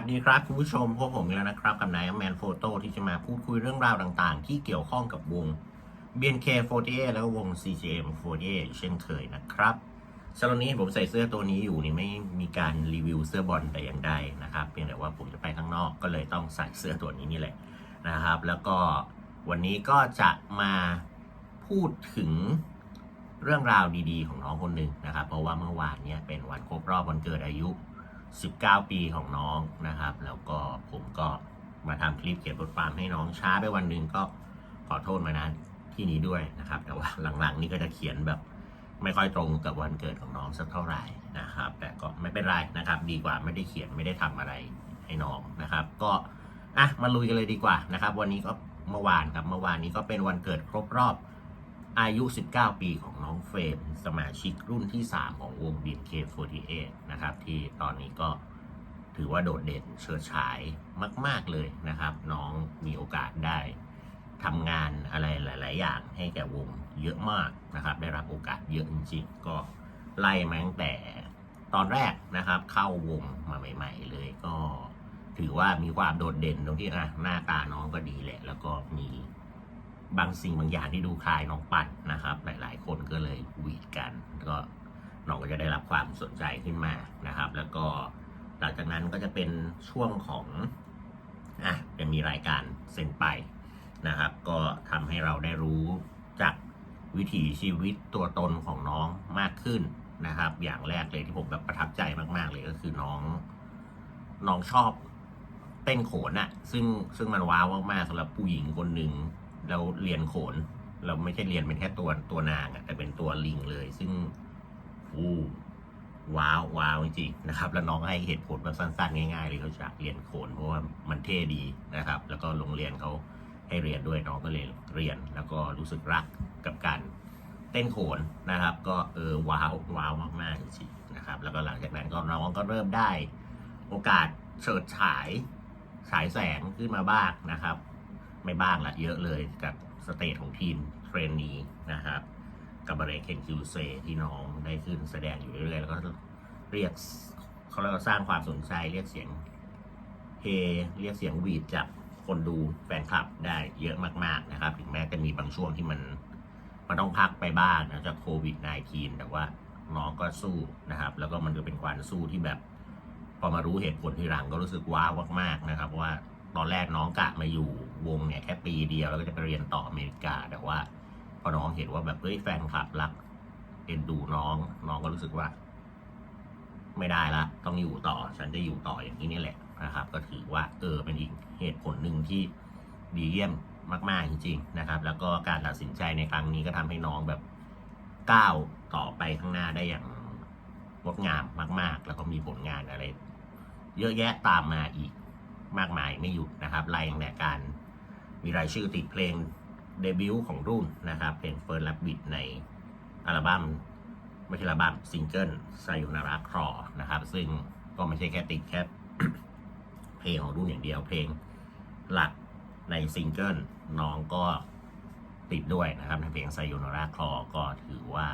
สดีครับคุณผู้ชมพวกผมอีกแล้วนะครับ กับนายแมนโฟโต้ที่จะมาพูดคุยเรื่องราวต่างๆ ที่เกี่ยวข้องกับวง BNK48 แล้วก็วง CJM48 เช่นเคยนะครับสำหรับนี้ผมใส่เสื้อตัวนี้อยู่นี่ไม่มีการรีวิวเสื้อบอลแต่อย่างใดนะครับเพียงแต่ว่าผมจะไปข้างนอกก็เลยต้องใส่เสื้อตัวนี้นี่แหละนะครับ แล้วก็วันนี้ก็จะมาพูดถึงเรื่องราวดีๆ ของน้องคนหนึ่งนะครับ เพราะว่าเมื่อวานเนี่ยเป็นวันครบรอบวันเกิดอายุ 19 ปีของน้องนะครับ แล้วก็ผมก็มาทำคลิปเขียนบทความให้น้องช้าไปวันหนึ่งก็ขอโทษมานะที่นี้ด้วยนะครับ แต่ว่าหลังๆ นี่ก็จะเขียนแบบไม่ค่อยตรงกับวันเกิดของน้องสักเท่าไหร่นะครับ แต่ก็ไม่เป็นไรนะครับ ดีกว่าไม่ได้เขียนไม่ได้ทำอะไรให้น้องนะครับ ก็อะมาลุยกันเลยดีกว่านะครับ วันนี้ก็เมื่อวานครับเมื่อวานนี้ก็เป็นวันเกิดครบรอบ อายุ 19 ปีของน้องเฟรมสมาชิกรุ่นที่ 3 ของวง B.K.48 นะครับ ที่ตอนนี้ก็ถือว่าโดดเด่นเฉิดฉายมาก ๆ เลยนะครับ น้องมีโอกาสได้ทำงานอะไรหลาย ๆ อย่างให้แก่วงเยอะมากนะครับ ได้รับโอกาสเยอะจริง ๆ ก็ไล่มาตั้งแต่ตอนแรกนะครับ เข้าวงมาใหม่ ๆ เลยก็ถือว่ามีความโดดเด่นตรงที่อะหน้าตาน้องก็ดีแหละ แล้วก็มี บางสิ่งบางอย่างที่ดูคลายน้องปัดนะครับ หลาย ๆ คนก็เลยหวีดกันก็น้องก็จะได้รับความสนใจขึ้นมานะครับ แล้วก็หลังจากนั้นก็จะเป็นช่วงของอะจะมีรายการเซ็นไปนะครับ ก็ทำให้เราได้รู้จากวิถีชีวิตตัวตนของน้องมากขึ้นนะครับ อย่างแรกเลยที่ผมแบบประทับใจมาก ๆ เลยก็คือน้องน้องชอบเต้นโขนอะซึ่งซึ่งมันว้าวมากๆสำหรับผู้หญิงคนหนึ่ง เราเรียนโขน เราไม่ใช่เรียนเป็นแค่ตัวตัวนางอะแต่เป็นตัวลิงเลย ซึ่งอู้ว้าวว้าวจริงๆนะครับ แล้วน้องให้เหตุผลแบบสั้นๆ ง่ายๆเลยเขาอยากเรียนโขนเพราะว่ามันเท่ดีนะครับ แล้วก็โรงเรียนเขาให้เรียนด้วยน้องก็เลยเรียน แล้วก็รู้สึกรักกับการเต้นโขนนะครับ ก็เออว้าวว้าวมากๆจริงๆนะครับ แล้วก็หลังจากนั้นก็น้องก็เริ่มได้โอกาสเฉิดฉายฉายแสงขึ้นมาบ้างนะครับ ไม่บ้างละเยอะเลยกับสเตจของทีมเทรนนีนะครับกับบเรเคนคิวเซที่น้องได้ขึ้นแสดงอยู่เรื่อยๆแล้วก็เรียกเขาเรียกสร้างความสนใจเรียกเสียงเฮเรียกเสียงวีดจากคนดูแฟนคลับได้เยอะมากๆนะครับ ถึงแม้จะมีบางช่วงที่มันมันต้องพักไปบ้างนะจากโควิด -19 แต่ว่าน้องก็สู้นะครับ แล้วก็มันก็เป็นการสู้ที่แบบ พอมารู้เหตุผลทีหลังก็รู้สึกว้าวมากๆนะครับว่า ตอนแรกน้องกะมาอยู่วงเนี่ยแค่ปีเดียวแล้วก็จะไปเรียนต่ออเมริกา แต่ว่าพอน้องเห็นว่าแบบเฮ้ยแฟนคลับรักเอ็นดูน้องน้องก็รู้สึกว่า ไม่ได้ละต้องอยู่ต่อ ฉันจะอยู่ต่ออย่างนี้นี่แหละนะครับ ก็ถือว่าเออเป็นอีกเหตุผลหนึ่งที่ดีเยี่ยมมากๆจริงๆนะครับ แล้วก็การตัดสินใจในครั้งนี้ก็ทำให้น้องแบบก้าวต่อไปข้างหน้าได้อย่างงดงามมาก ๆ แล้วก็มีผลงานอะไร เยอะแยะตามมาอีก มากมายไม่หยุดนะครับไล่ตั้งแต่การมีรายชื่อติดเพลงเดบิวต์ของรุ่นนะครับเพลง First Rabbit ในอัลบั้มไม่ใช่อัลบั้มซิงเกิลไซโยนาราครอนะครับ ซึ่งก็ไม่ใช่แค่ติดแค่เพลงของรุ่นอย่างเดียวเพลงหลักในซิงเกิลน้องก็ติดด้วยนะครับ ในเพลงไซโยนาราครอก็ถือว่า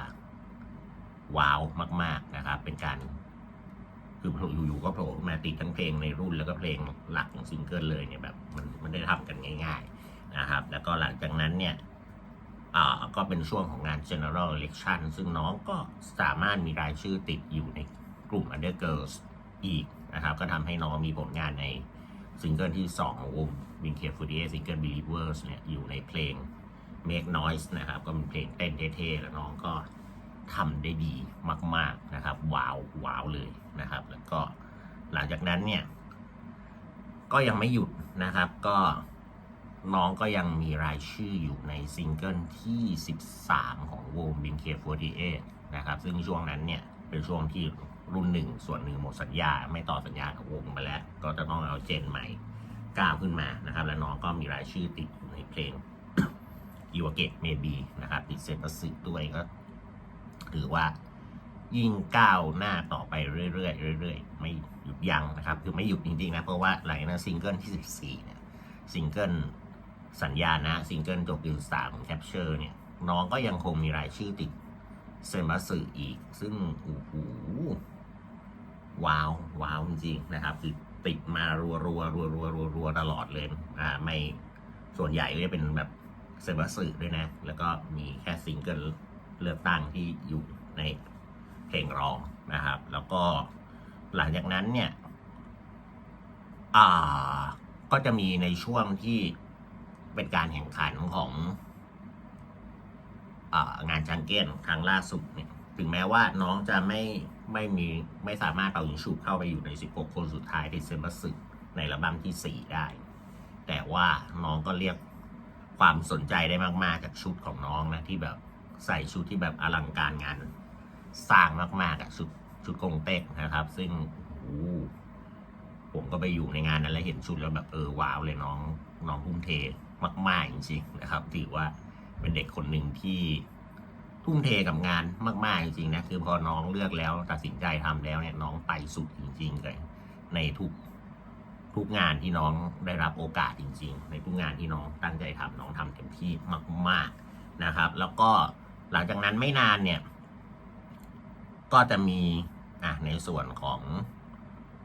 ว้าวมาก ๆนะครับ เป็นการ คือโผล่อยู่ๆก็โผล่มาติดทั้งเพลงในรุ่นแล้วก็เพลงหลักของซิงเกิลเลยเนี่ยแบบมันมันได้ทำกันง่าย ๆนะครับ แล้วก็หลังจากนั้นเนี่ยอ่าก็เป็นช่วงของงาน general election ซึ่งน้องก็สามารถมีรายชื่อติดอยู่ในกลุ่ม Under Girls อีกนะครับ ก็ทำให้น้องมีผลงานในซิงเกิลที่ 2 ของวง w i n k e 48ซิงเกิล Believers เนี่ยอยู่ในเพลง Make Noise นะครับ ก็เป็นเพลงเต้นเท่ๆ แล้วน้องก็ ทำได้ดีมาก ๆนะครับว้าวว้าวเลยนะครับ แล้วก็หลังจากนั้นเนี่ย ก็ยังไม่หยุดนะครับ ก็น้องก็ยังมีรายชื่ออยู่ในซิงเกิลที่ 13 ของวง b i n k 48 นะครับ ซึ่งช่วงนั้นเนี่ย เป็นช่วงที่รุ่นหนึ่งส่วนหนึ่งหมดสัญญา ไม่ต่อสัญญากับวงไปแล้ว ก็จะต้องเอาเจนใหม่ก้าวขึ้นมานะครับ และน้องก็มีรายชื่อติดอยู่ในเพลงยูเกตเมบีนะครับติดเซนต์สิด้วยก็ ถือว่ายิ่งก้าวหน้าต่อไปเรื่อยๆเรื่อยๆ ไม่หยุดยั้งนะครับ คือไม่หยุดจริงๆนะ เพราะว่าหลังจากนั้นซิงเกิลที่ 14 เนี่ยซิงเกิลสัญญานะซิงเกิลจบดิวสามของแคปเชอร์เนี่ย น้องก็ยังคงมีรายชื่อติดเซนบัสสึอีก ซึ่งโอ้โหว้าวว้าวจริงๆนะครับ คือติดมารัวรัวรัวรัวรัวรัวตลอดเลยอ่าไม่ส่วนใหญ่ก็จะเป็นแบบเซบัสสึด้วยนะ แล้วก็มีแค่ซิงเกิล เลือกตั้งที่อยู่ในเพลงรองนะครับ แล้วก็หลังจากนั้นเนี่ยอ่าก็จะมีในช่วงที่เป็นการแข่งขันขององานจังเก้นครั้งล่าสุดเนี่ยถึงแม้ว่าน้องจะไม่ไม่มีไม่สามารถเป่ายิงฉุบเข้าไปอยู่ใน 16 คนสุดท้ายที่เซมัสสึในระบัมที่ 4 ได้ แต่ว่าน้องก็เรียกความสนใจได้มาก ๆ จากชุดของน้องนะที่แบบ ใส่ชุดที่แบบอลังการงานสร้างมากๆอะชุดชุดกงเต็กนะครับ ซึ่งโอ้โหผมก็ไปอยู่ในงานนั้นแล้วเห็นชุดแล้วแบบเออว้าวเลยน้องน้องทุ่มเทมาก ๆ จริงๆนะครับถือว่าเป็นเด็กคนหนึ่งที่ทุ่มเทกับงานมากๆจริงๆนะคือพอน้องเลือกแล้วตัดสินใจทำแล้วเนี่ยน้องไปสุดจริงๆเลยในทุกทุกงานที่น้องได้รับโอกาสจริง ๆ ในทุกงานที่น้องตั้งใจทำน้องทำเต็มที่มาก ๆนะครับ แล้วก็ หลังจากนั้นไม่นานเนี่ย ก็จะมีอะในส่วนของ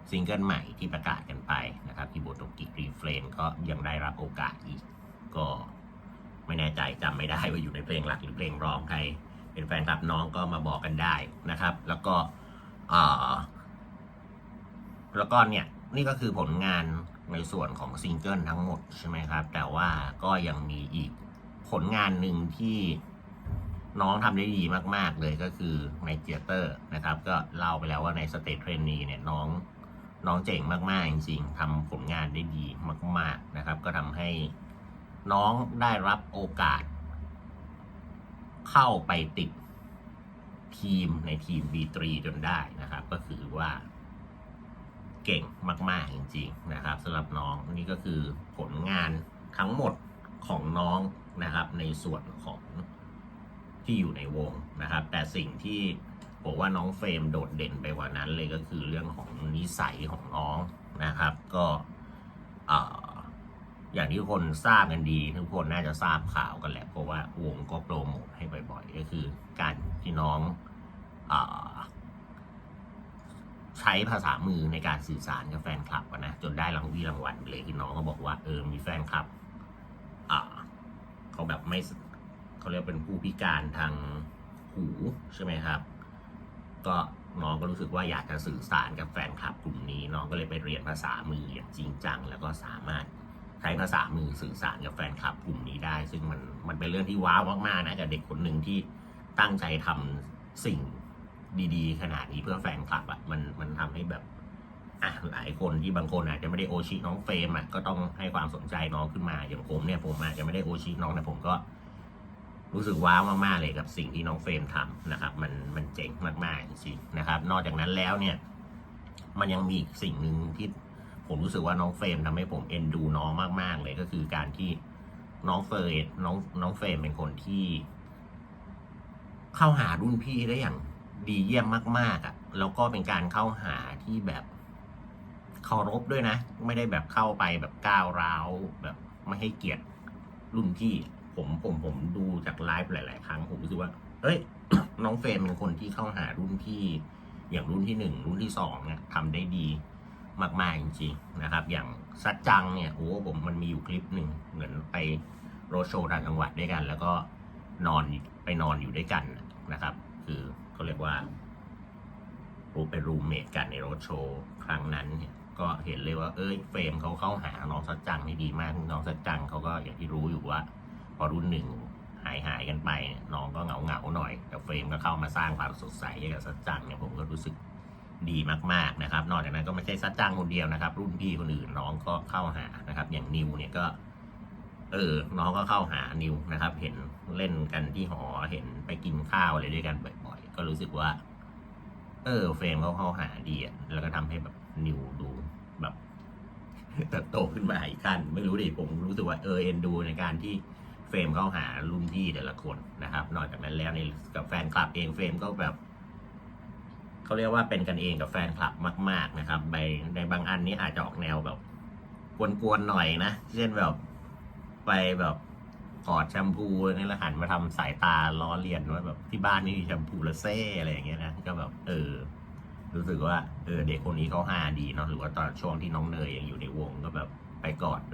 ซิงเกิลใหม่ที่ประกาศกันไปนะครับที่โบโตกิรีเฟรนก็ยังได้รับโอกาสอีก ก็ไม่แน่ใจจำไม่ได้ว่าอยู่ในเพลงหลักหรือเพลงรองใคร เป็นแฟนคลับน้องก็มาบอกกันได้นะครับ แล้วก็อ่าแล้วก็เนี่ยนี่ก็คือผลงานในส่วนของซิงเกิลทั้งหมดใช่ไหมครับ แต่ว่าก็ยังมีอีกผลงานหนึ่งที่ น้องทำได้ดีมาก ๆ เลยก็คือในเจเตอร์นะครับ ก็เล่าไปแล้วว่าในสเตทเทรนนีเนี่ยน้องน้องเจ๋งมากๆ จริงๆทำผลงานได้ดีมาก ๆนะครับ ก็ทำให้น้องได้รับโอกาส เข้าไปติดทีมในทีม B3 จนได้นะครับ ก็คือว่า เก่งมาก ๆ จริง ๆ นะครับสำหรับน้องนี่ก็คือผลงานทั้งหมดของน้องนะครับ ในส่วนของ ที่อยู่ในวงนะครับ แต่สิ่งที่บอกว่าน้องเฟรมโดดเด่นไปกว่านั้นเลยก็คือเรื่องของนิสัยของน้องนะครับ ก็ออย่างที่คนทราบกันดี ทุกคนน่าจะทราบข่าวกันแหละเพราะว่าวงก็โปรโมทให้บ่อยๆ ก็คือการที่น้องอใช้ภาษามือในการสื่อสารกับแฟนคลับนะจนได้รางวีรางวัลเลยคือน้องก็บอกว่าเออมีแฟนคลับเขาแบบไม่ เขาเรียกเป็นผู้พิการทางหูใช่ไหมครับ ก็น้องก็รู้สึกว่าอยากจะสื่อสารกับแฟนคลับกลุ่มนี้น้องก็เลยไปเรียนภาษามืออย่างจริงจัง แล้วก็สามารถใช้ภาษามือสื่อสารกับแฟนคลับกลุ่มนี้ได้ ซึ่งมันมันเป็นเรื่องที่ว้าวมากๆนะกับเด็กคนหนึ่งที่ตั้งใจทำสิ่งดีๆ ขนาดนี้เพื่อแฟนคลับอะ่ะมันมันทำให้แบบอะหลายคนที่บางคนอาจจะไม่ได้โอชิน้องเฟรมอะก็ต้องให้ความสนใจน้องขึ้นมาอย่างผมเนี่ยผมอาจจะไม่ได้โอชิน้องแต่ผมก็ รู้สึกว้าวมากๆเลยกับสิ่งที่น้องเฟรมทำนะครับ มันมันเจ๋งมากๆจริงๆนะครับ นอกจากนั้นแล้วเนี่ย มันยังมีอีกสิ่งหนึ่งที่ผมรู้สึกว่าน้องเฟรมทำให้ผมเอ็นดูน้องมากๆเลยก็คือการที่น้องเฟรมน้องน้องเฟรมเป็นคนที่ เข้าหารุ่นพี่ได้อย่างดีเยี่ยมมากๆอะ่ะ แล้วก็เป็นการเข้าหาที่แบบเคารพด้วยนะ ไม่ได้แบบเข้าไปแบบก้าวร้าวแบบไม่ให้เกียรติรุ่นพี่ ผมผมผมดูจากไลฟ์หลาย ๆ ครั้งผมรู้สึกว่า เอ้ย น้องเฟรมเป็นคนที่เข้าหารุ่นพี่ อย่างรุ่นที่หนึ่งรุ่นที่สองเนี่ยทำได้ดีมากๆจริงๆนะครับ อย่างซัดจังเนี่ยโอ้ผมมันมีอยู่คลิปหนึ่งเหมือนไปโรดโชว์ต่างจังหวัดด้วยกัน แล้วก็นอนไปนอนอยู่ด้วยกันนะครับ คือเขาเรียกว่ารูเป็นรูมเมทกันในโรดโชว์ครั้งนั้นเนี่ยก็เห็นเลยว่าเอ้ยเฟรมเขาเข้าหาน้องซัดจังได้ดีมากน้องซัดจังเขาก็อย่างที่รู้อยู่ว่า อรุ่นหนึ่งหายหายกันไปเนี่ยน้องก็เหงาเหงาหน่อยแต่เฟรมก็เข้ามาสร้างความสดใสให้กับซัดจังเนี่ยผมก็รู้สึกดีมากๆนะครับ นอกจากนั้นก็ไม่ใช่ซัดจ้างคนเดียวนะครับ รุ่นพี่คนอื่นน้องก็เข้าหานะครับ อย่างนิวเนี่ยก็เออ น้องก็เข้าหานิวนะครับ เห็นเล่นกันที่หอเห็นไปกินข้าวอะไรด้วยกันบ่อยๆ ก็รู้สึกว่า เออ เฟรมเขาเข้าหาดีอะแล้วก็ทำให้แบบนิวดูแบบเติบโตขึ้นมาอีกขั้นไม่รู้ดิผมรู้สึกว่าเออเอ็นดูในการที่ เฟรมเข้าหารุ่นพี่แต่ละคนนะครับ นอกจากนั้นแล้วในกับแฟนคลับเองเฟรมก็แบบเขาเรียกว่าเป็นกันเองกับแฟนคลับมาก ๆนะครับในในบางอันนี้อาจจะออกแนวแบบกวนๆหน่อยนะเช่นแบบไปแบบกอดแชมพูนี่ล้วหันมาทำสายตาล้อเลียนว่าแบบที่บ้านนี่มีแชมพูละเซ่อะไรอย่างเงี้ยนะก็แบบเออ รู้สึกว่าเออเด็กคนนี้เขาฮาดีเนาะหรือว่าตอนช่วงที่น้องเนยยังอยู่ในวงก็แบบไปกอดไป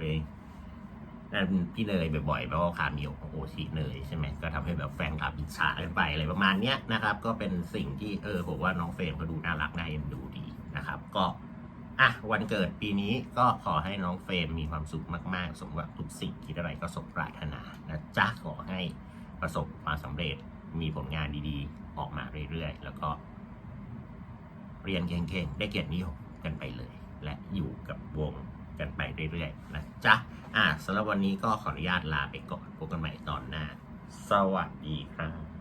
นั่นพี่เนยบ่อยๆเพราะว่าขามีโอชิเนยใช่ไหมก็ทำให้แบบแฟนคลับอิจฉากันไปอะไรประมาณเนี้ยนะครับ ก็เป็นสิ่งที่เออผมว่าน้องเฟรมก็ดูน่ารักน่าเอ็นดูดีนะครับ ก็อะวันเกิดปีนี้ก็ขอให้น้องเฟรมมีความสุขมากๆ สมหวังทุกสิ่งคิดอะไรก็สมปรารถนานะจ๊ะขอให้ประสบความสำเร็จมีผลงานดีๆ ออกมาเรื่อยๆ แล้วก็ เรียนเก่งๆ ได้เกียรตินิยมกันไปเลย และอยู่กับวง กันไปเรื่อยๆนะจ๊ะอะสำหรับวันนี้ก็ขออนุญาตลาไปก่อนพบกันใหม่ตอนหน้า สวัสดีครับ